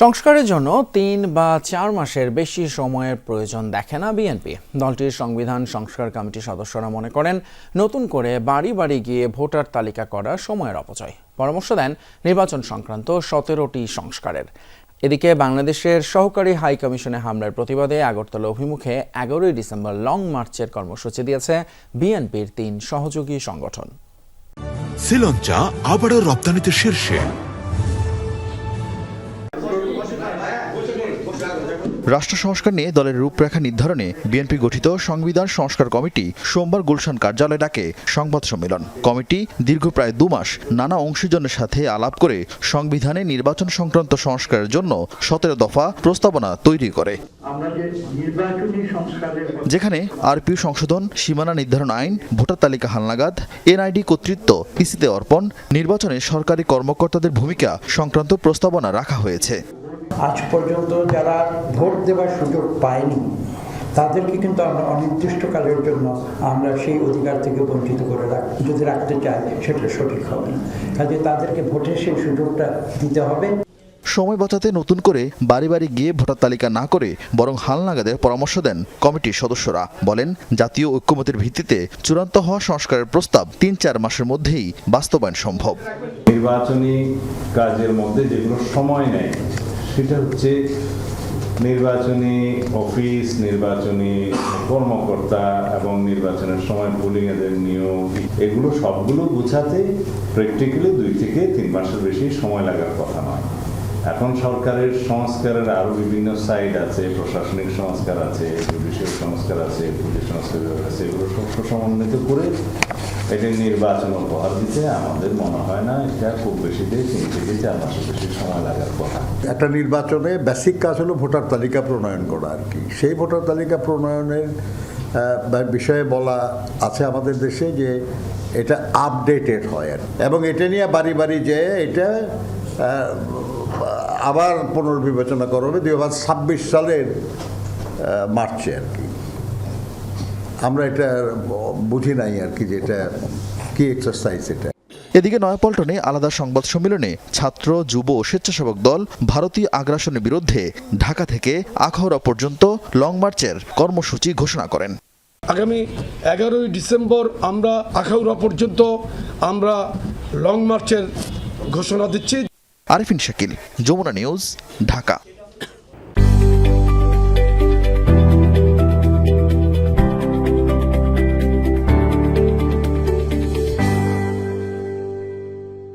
সংস্কারের জন্য তিন বা চার মাসের বেশি সময়ের প্রয়োজন দেখে না বিএনপি। দলটির সংবিধান সংস্কার কমিটির সদস্যরা মনে করেন, নতুন করে বাড়ি বাড়ি গিয়ে ভোটার তালিকা করা সময়ের অপচয়। পরামর্শ দেন, নির্বাচন সংক্রান্ত সতেরোটি সংস্কারের। এদিকে বাংলাদেশের সহকারী হাই কমিশনে হামলার প্রতিবাদে আগরতলা অভিমুখে এগারোই ডিসেম্বর লং মার্চের কর্মসূচি দিয়েছে বিএনপির তিন সহযোগী সংগঠন। শ্রীলঞ্চা আবারও রপ্তানিতে শীর্ষে। রাষ্ট্র সংস্কার নিয়ে দলের রূপরেখা নির্ধারণে বিএনপি গঠিত সংবিধান সংস্কার কমিটি সোমবার গুলশান কার্যালয়ে ডাকে সংবাদ সম্মেলন। কমিটি দীর্ঘ প্রায় দু মাস নানা অংশীজনের সাথে আলাপ করে সংবিধানে নির্বাচন সংক্রান্ত সংস্কারের জন্য সতেরো দফা প্রস্তাবনা তৈরি করে। যেখানে আরপিও সংশোধন সীমানা নির্ধারণ আইন ভোটার তালিকা হালনাগাদ এনআইডি কর্তৃত্ব ইসিতে অর্পণ নির্বাচনে সরকারি কর্মকর্তাদের ভূমিকা সংক্রান্ত প্রস্তাবনা রাখা হয়েছে। আজ পর্যন্ত যারা ভোট দেওয়ার সুযোগ পায়নি তাদেরকে কিন্তু আমরা অনির্দিষ্টকালের জন্য আমরা সেই অধিকার থেকে বঞ্চিত করে রাখ যদি রাখতে চাই সেটা সঠিক হবে না। কাজে তাদেরকে ভোটের সেই সুযোগটা দিতে হবে। সময় বাঁচাতে নতুন করে বাড়ি বাড়ি গিয়ে ভোটার তালিকা না করে বরং হালনাগাদের পরামর্শ দেন কমিটির সদস্যরা। বলেন জাতীয় ঐক্যমতের ভিত্তিতে চূড়ান্ত হওয়া সংস্কারের প্রস্তাব তিন চার মাসের মধ্যেই বাস্তবায়ন সম্ভব। নির্বাচনী কাজের মধ্যে যেগুলো সময় নেয় সেটা হচ্ছে নির্বাচনী অফিস, নির্বাচনী কর্মকর্তা এবং নির্বাচনের সময় পোলিং এদের নিয়োগ, এগুলো সবগুলো গুছাতে প্র্যাকটিক্যালি দুই থেকে তিন মাসের বেশি সময় লাগার কথা নয়। এখন সরকারের সংস্কারের আরও বিভিন্ন সাইড আছে, প্রশাসনিক সংস্কার আছে জুডিশিয়াল সংস্কার আছে, পুলিশ সংস্কার আছে, এগুলো সমন্বিত করে এটা নির্বাচন উপহার দিতে আমাদের মনে হয় না, এটা খুব বেশি দিয়ে তিন থেকে চার মাসের বেশি সময় লাগার কথা। একটা নির্বাচনে বেসিক কাজ হলো ভোটার তালিকা প্রণয়ন করা আর কি। সেই ভোটার তালিকা প্রণয়নের বিষয়ে বলা আছে আমাদের দেশে যে এটা আপডেটেড হয় আর। এবং এটা নিয়ে বাড়ি বাড়ি যেয়ে এটা আবার পুনর্বিবেচনা করা হবে দুই হাজার ছাব্বিশ সালের মার্চে আর কি। আমরা এটা বুঝি নাই আর কি যে এটা কি এক্সারসাইজ এটা। এদিকে নয়াপল্টনে আলাদা সংবাদ সম্মেলনে ছাত্র যুব ও স্বেচ্ছাসেবক দল ভারতীয় আগ্রাসনের বিরুদ্ধে ঢাকা থেকে আখাউড়া পর্যন্ত লং মার্চের কর্মসূচি ঘোষণা করেন। আগামী এগারোই ডিসেম্বর আমরা আখাউড়া পর্যন্ত আমরা লং মার্চের ঘোষণা দিচ্ছি। আরিফিন শাকিল যমুনা নিউজ ঢাকা।